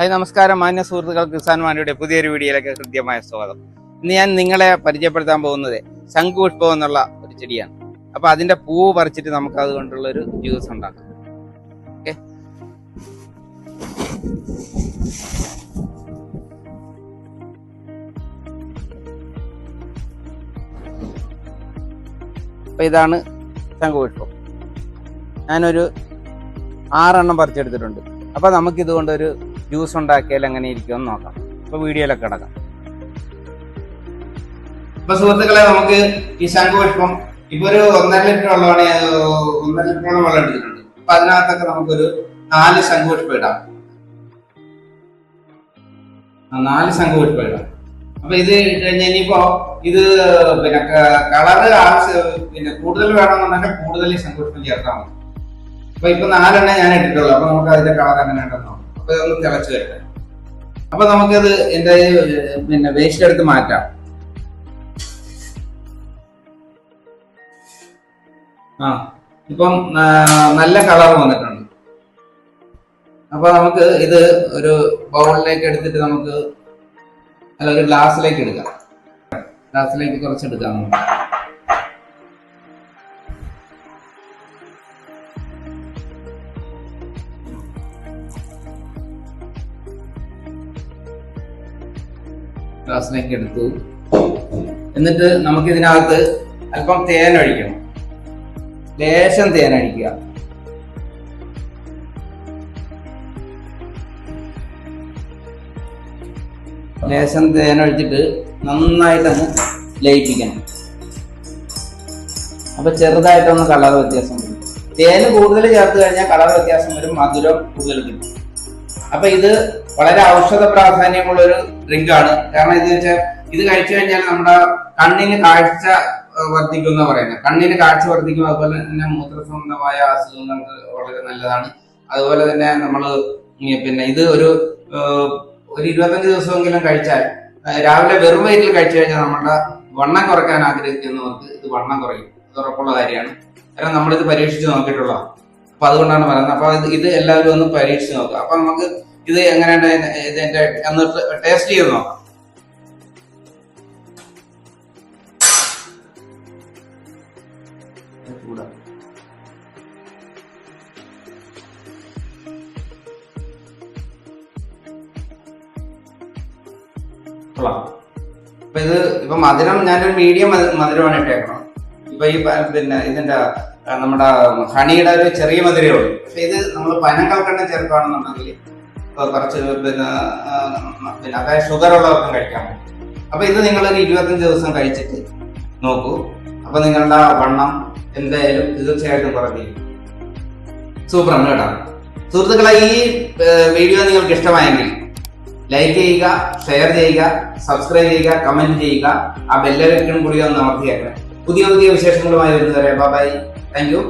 Hi നമസ്കാരം. മാന്യ സുഹൃത്തുക്കൾ കിസാൻ മാനിയുടെ പുതിയൊരു വീഡിയോയിലേക്ക് കൃത്യമായ സ്വാഗതം. ഇന്ന് ഞാൻ നിങ്ങളെ പരിചയപ്പെടുത്താൻ പോകുന്നത് ശംഖുപുഷ്പം എന്നുള്ള ഒരു ചെടിയാണ്. അപ്പൊ അതിന്റെ പൂവ് പറിച്ചിട്ട് നമുക്ക് അതുകൊണ്ടുള്ള ഒരു ജ്യൂസ് ഉണ്ടാക്കാം. ഓക്കെ. അപ്പൊ ഇതാണ് ശംഖുപുഷ്പം. ഞാനൊരു ആറെണ്ണം പറിച്ചെടുത്തിട്ടുണ്ട്. അപ്പൊ നമുക്ക് ഇതുകൊണ്ട് ഒരു ജ്യൂസ് ഉണ്ടാക്കിയാൽ എങ്ങനെ ഇരിക്കുമെന്ന് നോക്കാം. അപ്പൊ വീഡിയോയിലൊക്കെ കിടക്കാം. ഇപ്പൊ സുഹൃത്തുക്കളെ നമുക്ക് ഈ ശംഖുപുഷ്പം ഇപ്പൊ ഒരു ഒന്നര ലിറ്റർ വെള്ളമാണ് ഒന്നര ലിറ്ററോളം വെള്ളം എടുത്തിട്ടുണ്ട്. അപ്പൊ അതിനകത്തൊക്കെ നമുക്കൊരു നാല് ശംഖുപുഷ്പം ഇടാം. നാല് ശംഖുപുഷ്പം ഇടാം. അപ്പൊ ഇത് ഇട്ട് കഴിഞ്ഞാൽ ഇനിയിപ്പോ ഇത് പിന്നെ കളറ് ആവശ്യം പിന്നെ കൂടുതൽ വേണമെന്നുണ്ടെങ്കിൽ കൂടുതൽ ശംഖുപുഷ്പം ചേർത്താൽ മതി. അപ്പൊ ഇപ്പൊ നാലെണ്ണം ഞാൻ ഇട്ടിട്ടുള്ളൂ. അപ്പൊ നമുക്ക് അതിന്റെ കളർ എങ്ങനെ ഉണ്ടെന്ന് അപ്പൊ ഇതൊന്ന് തിളച്ചു വരട്ടെ. അപ്പൊ നമുക്കത് എന്റെ പിന്നെ വേസ്റ്റ് എടുത്ത് മാറ്റാം. ആ ഇപ്പം നല്ല കളർ വന്നിട്ടുണ്ട്. അപ്പൊ നമുക്ക് ഇത് ഒരു ബൗളിലേക്ക് എടുത്തിട്ട് നമുക്ക് അല്ല ഒരു ഗ്ലാസ്സിലേക്ക് എടുക്കാം. ഗ്ലാസ്സിലേക്ക് കുറച്ച് എടുക്കാം നമുക്ക്. ഗ്ലാസ്സിലേക്ക് എടുത്തു. എന്നിട്ട് നമുക്ക് ഇതിനകത്ത് അല്പം തേൻ ഒഴിക്കണം. ലേശം തേൻ ഒഴിക്കുക ലേശം തേൻ ഒഴിച്ചിട്ട് നന്നായിട്ടങ്ങ് ലയിപ്പിക്കണം. അപ്പൊ ചെറുതായിട്ടൊന്ന് കളർ വ്യത്യാസം വരും. തേന് കൂടുതൽ ചേർത്ത് കഴിഞ്ഞാൽ കളർ വ്യത്യാസം വരും മധുരം കൂടുതൽ കിട്ടും. അപ്പൊ ഇത് വളരെ ഔഷധ പ്രാധാന്യമുള്ള ഒരു ഡ്രിങ്ക് ആണ് കാരണം ഇത് വെച്ചാൽ ഇത് കഴിച്ചു കഴിഞ്ഞാൽ നമ്മുടെ കണ്ണിന് കാഴ്ച വർദ്ധിക്കും എന്ന് പറയുന്നത് കണ്ണിന് കാഴ്ച വർദ്ധിക്കും അതുപോലെ തന്നെ മൂത്രസംബന്ധമായ അസുഖങ്ങൾക്ക് വളരെ നല്ലതാണ്. അതുപോലെ തന്നെ നമ്മൾ പിന്നെ ഇത് ഒരു ഒരു ഇരുപത്തഞ്ച് ദിവസമെങ്കിലും കഴിച്ചാൽ രാവിലെ വെറും വയറ്റിൽ കഴിച്ചു കഴിഞ്ഞാൽ നമ്മുടെ വണ്ണം കുറയ്ക്കാൻ ആഗ്രഹിക്കുന്നവർക്ക് ഇത് വണ്ണം കുറയും. ഇത് ഉറപ്പുള്ള കാര്യമാണ്. കാരണം നമ്മളിത് പരീക്ഷിച്ച് നോക്കിയിട്ടുള്ളതാണ്. അപ്പൊ അതുകൊണ്ടാണ് പറയുന്നത്. അപ്പൊ ഇത് എല്ലാവരും ഒന്ന് പരീക്ഷിച്ച് നോക്കുക. അപ്പൊ നമുക്ക് ഇത് എങ്ങനെയാണ് ഇതിന്റെ- അന്ന് ടേസ്റ്റ് ചെയ്ത് നോക്കാം. ഇപ്പൊ ഇത് ഇപ്പൊ മധുരം ഞാനൊരു മീഡിയം മധുരമാണ് ഇട്ടേക്കണം ഇപ്പൊ ഈ പിന്നെ ഇതിന്റെ നമ്മുടെ ഹണിയുടെ ഒരു ചെറിയ മധുരയുള്ളൂ പക്ഷെ ഇത് നമ്മൾ പനം ചേർക്കുകയാണെന്നുണ്ടെങ്കിൽ ഇപ്പൊ കുറച്ച് പിന്നെ പിന്നെ അതായത് ഷുഗർ ഉള്ളവർക്കും കഴിക്കാൻ പറ്റും. അപ്പൊ ഇത് നിങ്ങൾ ഒരു ഇരുപത്തഞ്ച് ദിവസം കഴിച്ചിട്ട് നോക്കൂ. അപ്പൊ നിങ്ങളുടെ വണ്ണം എന്തായാലും തീർച്ചയായിട്ടും കുറഞ്ഞിരിക്കും സൂപ്പറാണ് കേട്ടോ. സുഹൃത്തുക്കളെ ഈ വീഡിയോ നിങ്ങൾക്ക് ഇഷ്ടമായെങ്കിൽ ലൈക്ക് ചെയ്യുക ഷെയർ ചെയ്യുക സബ്സ്ക്രൈബ് ചെയ്യുക കമന്റ് ചെയ്യുക. ആ ബെല്ലൈക്കൺ കൂടി ഒന്ന് അമർത്തിയേക്കണം. പുതിയ പുതിയ വിശേഷങ്ങളുമായി വരുന്നവരെ. Bye thank you